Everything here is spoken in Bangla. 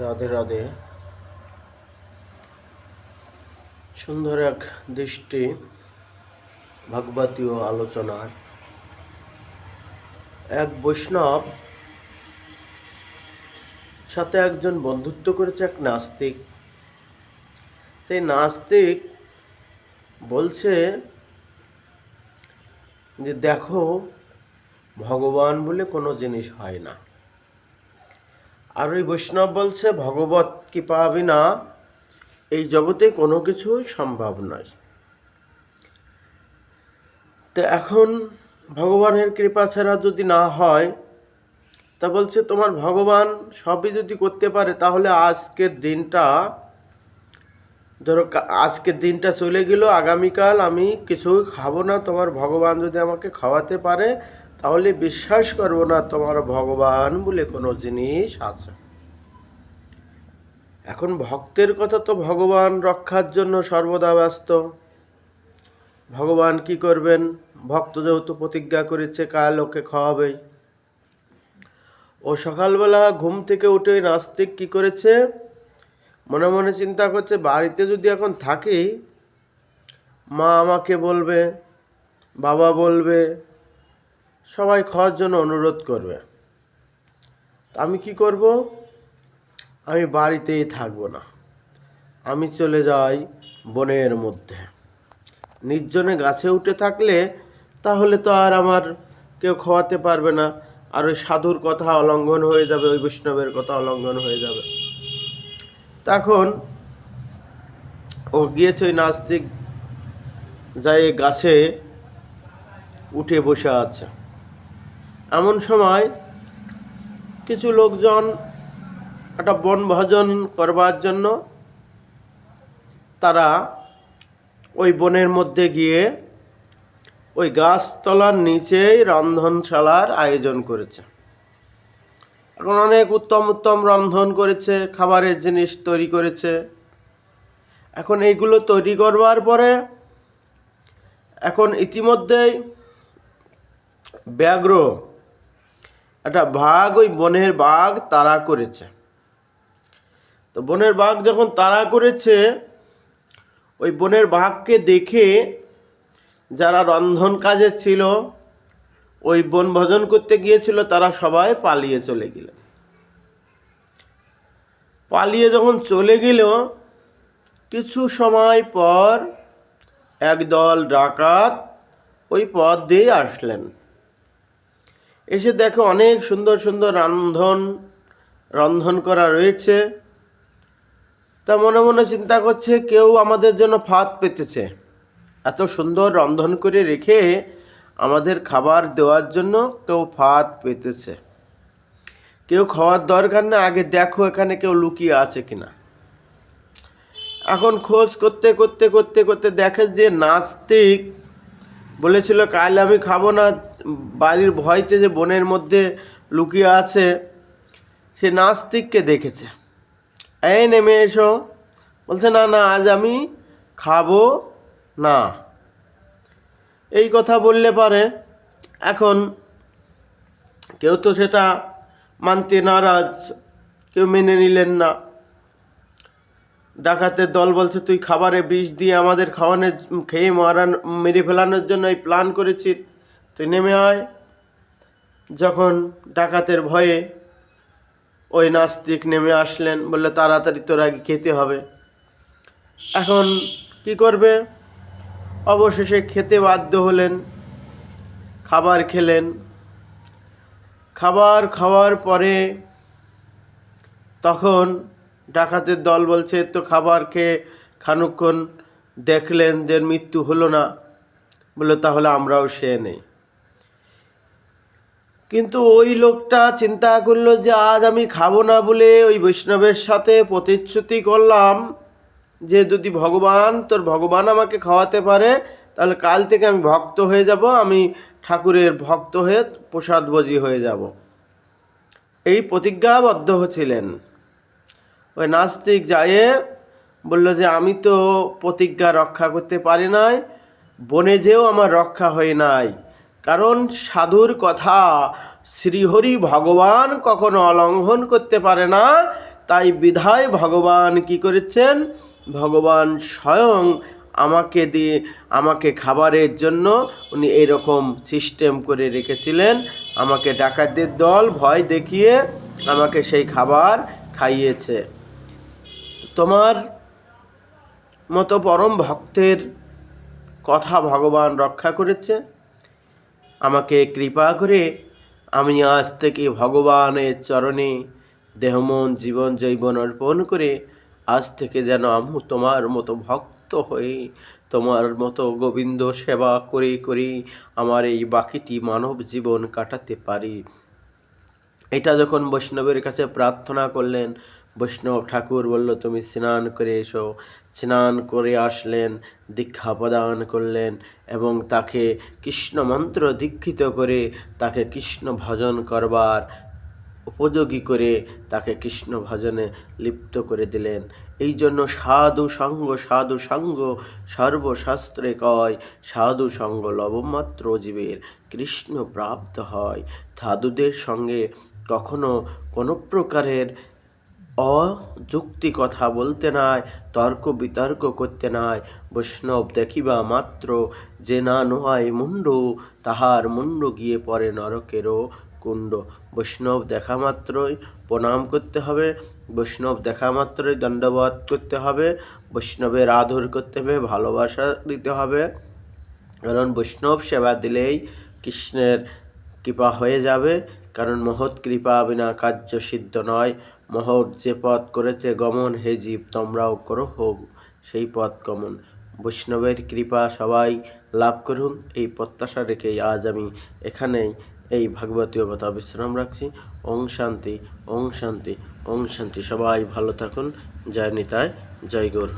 রাধে রাধে। সুন্দর এক দৃষ্টি ভাগবতীয় আলোচনার। এক বৈষ্ণব সাথে একজন বন্ধুত্ব করেছে, এক নাস্তিক। তাই নাস্তিক বলছে যে, দেখো, ভগবান বলে কোনো জিনিস হয় না। আর ওই বৈষ্ণব বলছে, ভগবত পাবি না এই জগতে কোনো কিছুই সম্ভব নয়। তো এখন ভগবানের কৃপা ছাড়া যদি না হয়, তা বলছে, তোমার ভগবান সবই যদি করতে পারে, তাহলে আজকের দিনটা, ধরো আজকের দিনটা চলে গেল, আগামীকাল আমি কিছু খাব না, তোমার ভগবান যদি আমাকে খাওয়াতে পারে তাহলে বিশ্বাস করব না, তোমার ভগবান বলে কোনো জিনিস আছে। এখন ভক্তের কথা তো ভগবান রক্ষার জন্য সর্বদা ব্যস্ত। ভগবান কি করবেন? ভক্ত যেহেতু প্রতিজ্ঞা করেছে, কাল ওকে খাওয়াবেই ও সকালবেলা ঘুম থেকে উঠে নাস্তিক কি করেছে? মনে মনে চিন্তা করছে, বাড়িতে যদি এখন থাকি, মা আমাকে বলবে, বাবা বলবে সবাই খাওয়ার জন্য অনুরোধ করবে। আমি কি করব? আমি বাড়িতেই থাকব না। আমি চলে যাই বনের মধ্যে। নির্জনে গাছে উঠে থাকলে তাহলে তো আর আমার কেউ খাওয়াতে পারবে না। আর ওই সাধুর কথা অলঙ্ঘন হয়ে যাবে, ওই বৈষ্ণবের কথা অলঙ্ঘন হয়ে যাবে। তখন ও গিয়েছে ওই নাস্তিক যাই গাছে উঠে বসে আছে। এমন সময় কিছু লোকজন একটা বনভোজন করবার জন্য তারা ওই বনের মধ্যে গিয়ে ওই গাছতলার নিচেই রন্ধনশালার আয়োজন করেছে। এখন অনেক উত্তম উত্তম রন্ধন করেছে, খাবারের জিনিস তৈরি করেছে। এখন এইগুলো তৈরি করবার পরে এখন ইতিমধ্যেই ব্যাঘ্র একটা বাঘ ওই বনের বাঘ তারা করেছে। তো বনের বাঘ যখন তারা করেছে, ওই বনের বাঘকে দেখে যারা রন্ধন কাজে ছিল, ওই বনভোজন করতে গিয়েছিল, তারা সবাই পালিয়ে চলে গেলেন পালিয়ে যখন চলে গেল, কিছু সময় পর একদল ডাকাত ওই পথ দিয়ে আসলেন। এসে দেখো অনেক সুন্দর সুন্দর রান্ধন, রন্ধন করা রয়েছে। তা মনে মনে চিন্তা করছে, কেউ আমাদের জন্য ফাঁদ পেতেছে। এত সুন্দর রন্ধন করে রেখে আমাদের খাবার দেওয়ার জন্য কেউ ফাঁদ পেতেছে। কেউ খাওয়ার দরকার না, আগে দেখো এখানে কেউ লুকিয়ে আছে কিনা। এখন খোঁজ করতে করতে করতে করতে দেখে যে নাস্তিক বলেছিল, কাল আমি খাব না। বাড়ির ভয়তে যে বনের মধ্যে লুকিয়ে আছে, সে নাস্তিককে দেখেছে। এই নেমে এসো। বলছে, না না, আজ আমি খাব না। এই কথা বললে পারে, এখন কেউ তো সেটা মানতে নারাজ, কেউ মেনে নিলেন না। ডাকাতের দল বলছে, তুই খাবারে বিষ দিয়ে আমাদের খাওয়ানোর খেয়ে মারান, মেরে ফেলানোর জন্য এই প্ল্যান করেছি তুই নেমে আয়। যখন ডাকাতের ভয়ে ওই নাস্তিক নেমে আসলেন, বললে, তাড়াতাড়ি তোর আগে খেতে হবে। এখন কি করবে? অবশেষে খেতে বাধ্য হলেন, খাবার খেলেন। খাবার খাওয়ার পরে তখন ডাকাতের দল বলছে তো খাবার খেয়ে খানুক্ষণ দেখলেন যে মৃত্যু হলো না। বলল, তাহলে আমরাও সে নেই। কিন্তু ওই লোকটা চিন্তা করল যে, আজ আমি খাব না বলে ওই বৈষ্ণবের সাথে প্রতিশ্রুতি করলাম যে, যদি ভগবান, তোর ভগবান আমাকে খাওয়াতে পারে, তাহলে কাল থেকে আমি ভক্ত হয়ে যাব, আমি ঠাকুরের ভক্ত হয়ে প্রসাদভোজী হয়ে যাব। এই প্রতিজ্ঞাবদ্ধ হচ্ছিলেন ওই নাস্তিক যায় বলল যে, আমি তো প্রতিজ্ঞা রক্ষা করতে পারি নাই, বনে যেও আমার রক্ষা হয় নাই। কারণ সাধুর কথা শ্রীহরি ভগবান কখনো অলঙ্ঘন করতে পারে না। তাই বিধায় ভগবান কি করেছেন? ভগবান স্বয়ং আমাকে দিয়ে, আমাকে খাবারের জন্য উনি এরকম সিস্টেম করে রেখেছিলেন। আমাকে ডাকাতদের দল ভয় দেখিয়ে আমাকে সেই খাবার খাইয়েছে। তোমার মতো পরম ভক্তের কথা ভগবান রক্ষা করেছে। আমাকে কৃপা করে আমি আজ থেকে ভগবানের চরণে দেহমন, জীবন জৈবন অর্পণ করে আজ থেকে যেন আমি তোমার মতো ভক্ত হয়ে, তোমার মতো গোবিন্দ সেবা করে করে আমার এই বাকিটি মানব জীবন কাটাতে পারি। এটা যখন বৈষ্ণবের কাছে প্রার্থনা করলেন বৈষ্ণব ঠাকুর বলল, তুমি স্নান করে এসো। স্নান করে আসলেন, দীক্ষা প্রদান করলেন এবং তাকে কৃষ্ণ মন্ত্র দীক্ষিত করে তাকে কৃষ্ণ ভজন করবার উপযোগী করে তাকে কৃষ্ণ ভজনে লিপ্ত করে দিলেন। এই জন্য সাধু সঙ্গ সাধু সঙ্গ, সর্বশাস্ত্রে কয়, সাধু সঙ্গ লবমাত্র জীবের কৃষ্ণ প্রাপ্ত হয়। সাধুদের সঙ্গে কখনো কোনো প্রকারের অযুক্তি কথা বলতে নাই, তর্ক বিতর্ক করতে নাই। বৈষ্ণব দেখিবা মাত্র যে না নোহায় মুন্ড, তাহার মুন্ড গিয়ে পরে নরকেরও কুণ্ড। বৈষ্ণব দেখা মাত্রই প্রণাম করতে হবে, বৈষ্ণব দেখা মাত্রই দণ্ডবাদ করতে হবে, বৈষ্ণবের আদর করতে হবে, ভালোবাসা দিতে হবে। কারণ বৈষ্ণব সেবা দিলেই কৃষ্ণের কৃপা হয়ে যাবে, কারণ মহৎ কৃপা বিনা কার্য সিদ্ধ নয়। মহৎ যে পথ করেছে গমন, হে জীব, তোমরাও করো হোক সেই পথ গমন। বৈষ্ণবের কৃপা সবাই লাভ করুন। এই প্রত্যাশা রেখেই আজ আমি এখানেই এই ভাগবতীয় কথা বিশ্রাম রাখছি। ওং শান্তি ওং শান্তি ওং শান্তি। সবাই ভালো থাকুন। জয় নিতায় জয় গৌর।